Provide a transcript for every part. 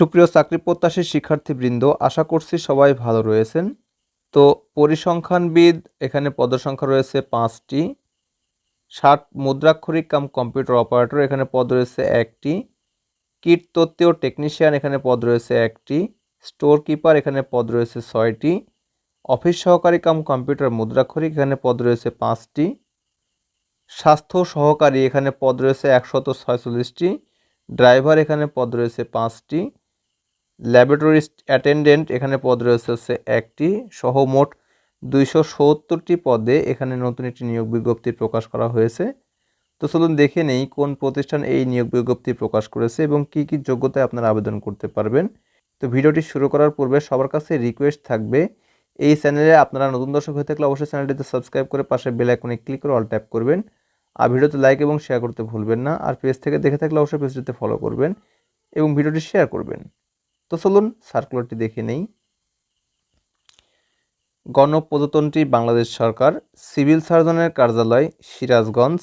সুপ্রিয় চাকরি প্রত্যাশী শিক্ষার্থীবৃন্দ, আশা করছি সবাই ভালো রয়েছেন। তো পরিসংখ্যানবিদ, এখানে পদসংখ্যা রয়েছে পাঁচটি। ষাট মুদ্রাক্ষরিক কাম কম্পিউটার অপারেটর, এখানে পদ রয়েছে একটি। কীট তত্ত্বীয় টেকনিশিয়ান, এখানে পদ রয়েছে একটি। স্টোর কিপার, এখানে পদ রয়েছে ছয়টি। অফিস সহকারী কাম কম্পিউটার মুদ্রাক্ষরিক, এখানে পদ রয়েছে পাঁচটি। স্বাস্থ্য সহকারী, এখানে পদ রয়েছে একশত ছয়চল্লিশটি। ড্রাইভার, এখানে পদ রয়েছে পাঁচটি। ল্যাবরেটরি অ্যাটেন্ডেন্ট এখানে পদ রয়েছে হচ্ছে একটি, সহ মোট দুইশো সত্তরটি পদে এখানে নতুন একটি নিয়োগ বিজ্ঞপ্তি প্রকাশ করা হয়েছে। তো চলুন দেখে নেই কোন প্রতিষ্ঠান এই নিয়োগ বিজ্ঞপ্তি প্রকাশ করেছে এবং কি কি যোগ্যতায় আপনারা আবেদন করতে পারবেন। তো ভিডিওটি শুরু করার পূর্বে সবার কাছে রিকোয়েস্ট থাকবে, এই চ্যানেলে আপনারা নতুন দর্শক হয়ে থাকলে অবশ্যই চ্যানেলটিতে সাবস্ক্রাইব করে পাশে বেল আইকনে ক্লিক করে অল ট্যাপ করবেন। আর ভিডিওতে লাইক এবং শেয়ার করতে ভুলবেন না। আর পেজ থেকে দেখে থাকলে অবশ্যই পেজটিতে ফলো করবেন এবং ভিডিওটি শেয়ার করবেন। তো চলুন সার্কুলারটি দেখে নেই। গণপ্রজাতন্ত্রী বাংলাদেশ সরকার, সিভিল সার্জনের কার্যালয়, সিরাজগঞ্জ।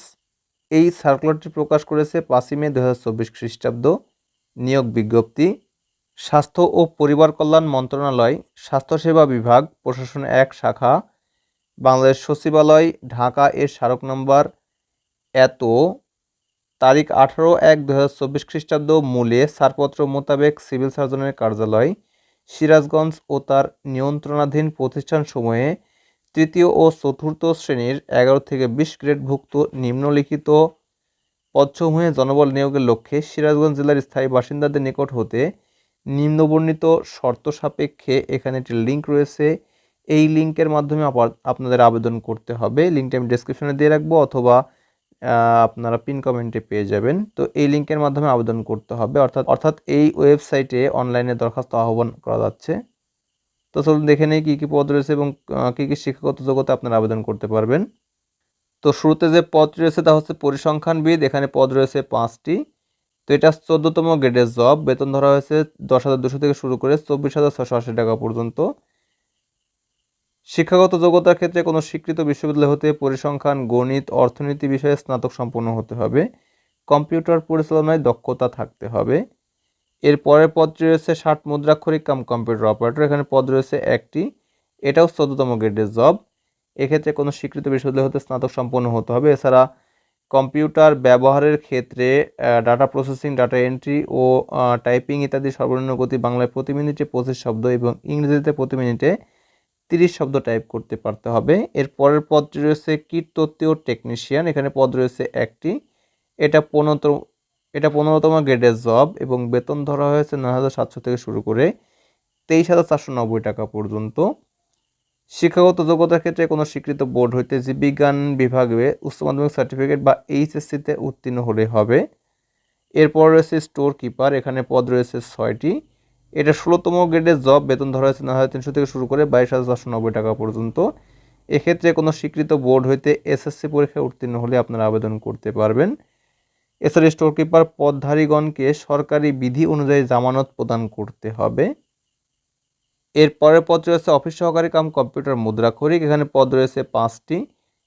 এই সার্কুলারটি প্রকাশ করেছে পাঁচই মে দু হাজার চব্বিশ খ্রিস্টাব্দ। নিয়োগ বিজ্ঞপ্তি। স্বাস্থ্য ও পরিবার কল্যাণ মন্ত্রণালয়, স্বাস্থ্যসেবা বিভাগ, প্রশাসন এক শাখা। বাংলাদেশ সচিবালয়, ঢাকা এর স্মারক নম্বর এত। তারিখ আঠারো এক দু হাজার চব্বিশ খ্রিস্টাব্দ মূলে ছাড়পত্র মোতাবেক সিভিল সার্জনের কার্যালয়, সিরাজগঞ্জ ও তার নিয়ন্ত্রণাধীন প্রতিষ্ঠানসমূহে তৃতীয় ও চতুর্থ শ্রেণির এগারো থেকে বিশ গ্রেডভুক্ত নিম্নলিখিত পদসমূহে জনবল নিয়োগের লক্ষ্যে সিরাজগঞ্জ জেলার স্থায়ী বাসিন্দাদের নিকট হতে নিম্নবর্ণিত শর্ত সাপেক্ষে এখানে একটি লিঙ্ক রয়েছে। এই লিঙ্কের মাধ্যমে আপনাদের আবেদন করতে হবে। লিঙ্কটি আমি ডিসক্রিপশনে দিয়ে রাখব অথবা আপনারা পিন কমেন্টে পেয়ে যাবেন। তো এই লিঙ্কের মাধ্যমে আবেদন করতে হবে। অর্থাৎ অর্থাৎ এই ওয়েবসাইটে অনলাইনে দরখাস্ত আহ্বান করা যাচ্ছে। তো চলুন দেখে নেই কী কী পদ রয়েছে এবং কী কী শিক্ষাগত যোগ্যতা আপনারা আবেদন করতে পারবেন। তো শুরুতে যে পদ রয়েছে তা হচ্ছে পরিসংখ্যানবিদ। এখানে পদ রয়েছে পাঁচটি। তো এটা চোদ্দতম গ্রেডের জব বেতন ধরা হয়েছে দশ হাজার দুশো থেকে শুরু করে চব্বিশ হাজার ছশো আশি টাকা পর্যন্ত। শিক্ষাগত যোগ্যতার ক্ষেত্রে কোনো স্বীকৃত বিশ্ববিদ্যালয় হতে পরিসংখ্যান, গণিত, অর্থনীতি বিষয়ে স্নাতক সম্পন্ন হতে হবে। কম্পিউটার পরিচালনায় দক্ষতা থাকতে হবে। এর পরের পদটি রয়েছে ষাট মুদ্রাক্ষরিক কাম কম্পিউটার অপারেটর। এখানে পদ রয়েছে একটি। এটাও চোদ্দতম গ্রেডের জব। এক্ষেত্রে কোনো স্বীকৃত বিশ্ববিদ্যালয় হতে স্নাতক সম্পন্ন হতে হবে। এছাড়া কম্পিউটার ব্যবহারের ক্ষেত্রে ডাটা প্রসেসিং, ডাটা এন্ট্রি ও টাইপিং ইত্যাদি সর্বনিম্ন গতি বাংলায় প্রতি মিনিটে পঁচিশ শব্দ এবং ইংরেজিতে প্রতি মিনিটে তিরিশ শব্দ টাইপ করতে পারতে হবে। এর পরের পদটি রয়েছে কীট তত্ত্বীয় টেকনিশিয়ান এখানে পদ রয়েছে একটি। এটা পনেরোতম এটা পনেরোতম গ্রেডের জব এবং বেতন ধরা হয়েছে নয় হাজার সাতশো থেকে শুরু করে তেইশ হাজার চারশো নব্বই টাকা পর্যন্ত। শিক্ষাগত যোগ্যতার ক্ষেত্রে কোনো স্বীকৃত বোর্ড হইতে জীববিজ্ঞান বিভাগে উচ্চ মাধ্যমিক সার্টিফিকেট বা এইচএসসিতে উত্তীর্ণ হলে হবে। এরপর রয়েছে স্টোর কিপার এখানে পদ রয়েছে ছয়টি। এটা ষোলোতম গ্রেডের জব, বেতন ধরা হয়েছে নয় হাজার তিনশো থেকে শুরু করে বাইশ হাজার চারশো নব্বই টাকা পর্যন্ত। এক্ষেত্রে কোনো স্বীকৃত বোর্ড হইতে এসএসসি পরীক্ষায় উত্তীর্ণ হলে আপনারা আবেদন করতে পারবেন। এছাড়া স্টোর কিপার পদধারীগণকে সরকারি বিধি অনুযায়ী জামানত প্রদান করতে হবে। এর পরের পদ রয়েছে অফিস সহকারী কাম, কম্পিউটার মুদ্রা মুদ্রাক্ষরিক। এখানে পদ রয়েছে পাঁচটি।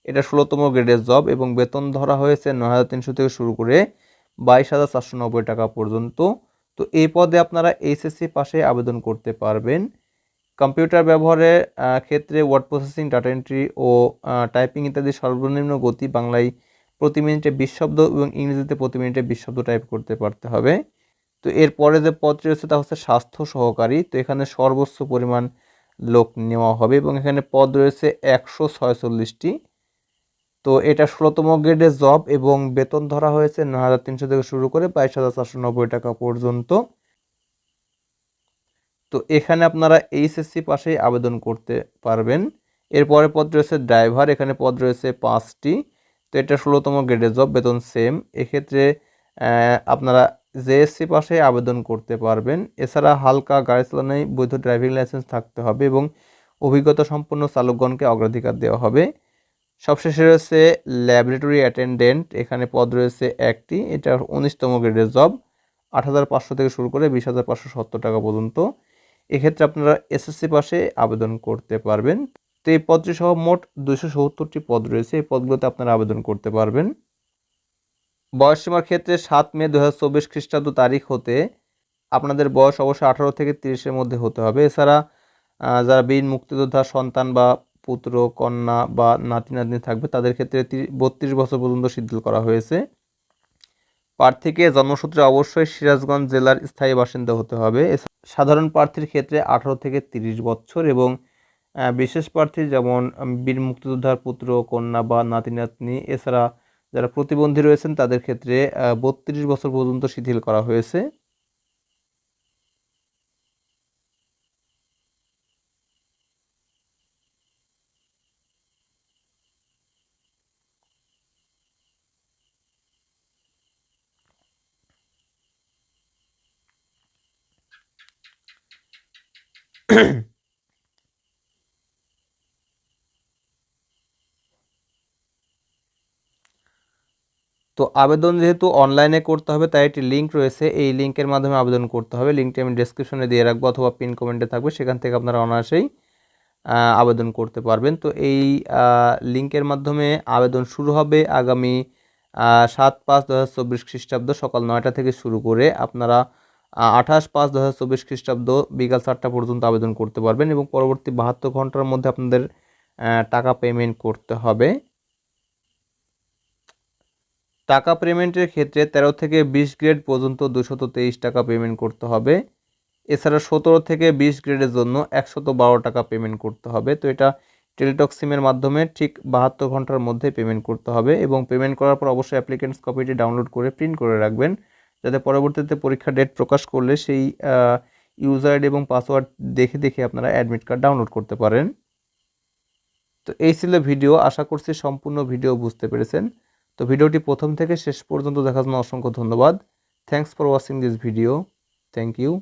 এটা ষোলোতম গ্রেডের জব এবং বেতন ধরা হয়েছে নয় হাজার তিনশো থেকে শুরু করে বাইশ হাজার চারশো নব্বই টাকা পর্যন্ত। তো এই পদে আপনারা এইচএসসি পাশে আবেদন করতে পারবেন। কম্পিউটার ব্যবহারের ক্ষেত্রে ওয়ার্ড প্রসেসিং ডাটা এন্ট্রি ও টাইপিং ইত্যাদি সর্বনিম্ন গতি বাংলায় প্রতি মিনিটে বিশ শব্দ এবং ইংরেজিতে প্রতি মিনিটে বিশ শব্দ টাইপ করতে পারতে হবে। তো এরপরে যে পদটি রয়েছে তা হচ্ছে স্বাস্থ্য সহকারী। তো এখানে সর্বোচ্চ পরিমাণ লোক নেওয়া হবে এবং এখানে পদ রয়েছে একশো ছয়চল্লিশটি। তো এটা ষোলোতম গ্রেডের জব এবং বেতন ধরা হয়েছে নয় হাজার তিনশো থেকে শুরু করে বাইশ হাজার চারশো নব্বই টাকা পর্যন্ত। তো এখানে আপনারা এইচএসসি পাশেই আবেদন করতে পারবেন। এরপরে পদ রয়েছে ড্রাইভার, এখানে পদ রয়েছে পাঁচটি। তো এটা ষোলোতম গ্রেডের জব, বেতন সেম। এক্ষেত্রে আপনারা জেএসসি পাশে আবেদন করতে পারবেন। এছাড়া হালকা গাড়ি চালানোয় বৈধ ড্রাইভিং লাইসেন্স থাকতে হবে এবং অভিজ্ঞতা সম্পন্ন চালকগণকে অগ্রাধিকার দেওয়া হবে। সবশেষে রয়েছে ল্যাবরেটরি অ্যাটেন্ডেন্ট এখানে পদ রয়েছে একটি, এটা উনিশতম গ্রেডের জব আট হাজার পাঁচশো থেকে শুরু করে বিশ হাজার পাঁচশো সত্তর টাকা পর্যন্ত। এক্ষেত্রে আপনারা এসএসসি পাশে আবেদন করতে পারবেন। তো এই পদটি সহ মোট দুশো সত্তরটি পদ রয়েছে, এই পদগুলোতে আপনারা আবেদন করতে পারবেন। বয়সসীমার ক্ষেত্রে সাত মে দু হাজার চব্বিশ খ্রিস্টাব্দ তারিখ হতে আপনাদের বয়স অবশ্যই আঠারো থেকে তিরিশের মধ্যে হতে হবে। এছাড়া যারা বীর মুক্তিযোদ্ধা, সন্তান বা পুত্র, কন্যা বা নাতি নাতনি থাকবে, তাদের ক্ষেত্রে বত্রিশ বছর পর্যন্ত শিথিল করা হয়েছে। প্রার্থীকে জন্মসূত্রে অবশ্যই সিরাজগঞ্জ জেলার স্থায়ী বাসিন্দা হতে হবে। সাধারণ প্রার্থীর ক্ষেত্রে আঠারো থেকে তিরিশ বছর এবং বিশেষ প্রার্থী যেমন বীর মুক্তিযোদ্ধার পুত্র, কন্যা বা নাতি নাতনি, এছাড়া যারা প্রতিবন্ধী রয়েছেন তাদের ক্ষেত্রে বত্রিশ বছর পর্যন্ত শিথিল করা হয়েছে। তো আবেদন যেহেতু অনলাইনে করতে হবে, তাই একটি লিঙ্ক রয়েছে। এই লিঙ্কের মাধ্যমে আবেদন করতে হবে। লিঙ্কটি আমি ডেসক্রিপশনে দিয়ে রাখব অথবা পিন কমেন্টে থাকবে। সেখান থেকে আপনারা অনায়াসেই আবেদন করতে পারবেন। তো এই লিঙ্কের মাধ্যমে আবেদন শুরু হবে আগামী সাত পাঁচ দু হাজার চব্বিশ খ্রিস্টাব্দ সকাল নয়টা থেকে শুরু করে। আপনারা আঠাশ পাঁচ দু হাজার চব্বিশ খ্রিস্টাব্দ বিকাল চারটা পর্যন্ত আবেদন করতে পারবেন এবং পরবর্তী বাহাত্তর ঘণ্টার মধ্যে আপনাদের টাকা পেমেন্ট করতে হবে। টাকা পেমেন্টের ক্ষেত্রে তেরো থেকে বিশ গ্রেড পর্যন্ত দুশত তেইশ টাকা পেমেন্ট করতে হবে। এছাড়া সতেরো থেকে বিশ গ্রেডের জন্য একশত বারো টাকা পেমেন্ট করতে হবে। তো এটা টেলিটক সিমের মাধ্যমে ঠিক বাহাত্তর ঘণ্টার মধ্যে পেমেন্ট করতে হবে এবং পেমেন্ট করার পর অবশ্যই অ্যাপ্লিকেন্টস কপিটি ডাউনলোড করে প্রিন্ট করে রাখবেন। যাতে পরবর্তীতে পরীক্ষার ডেট প্রকাশ করলে সেই ইউজার আইডি এবং পাসওয়ার্ড দেখে দেখে আপনারা অ্যাডমিট কার্ড ডাউনলোড করতে পারেন। তো এই ছিল ভিডিও আশা করছি সম্পূর্ণ ভিডিও বুঝতে পেরেছেন। তো ভিডিওটি প্রথম থেকে শেষ পর্যন্ত দেখার জন্য অসংখ্য ধন্যবাদ। Thanks for watching this video thank you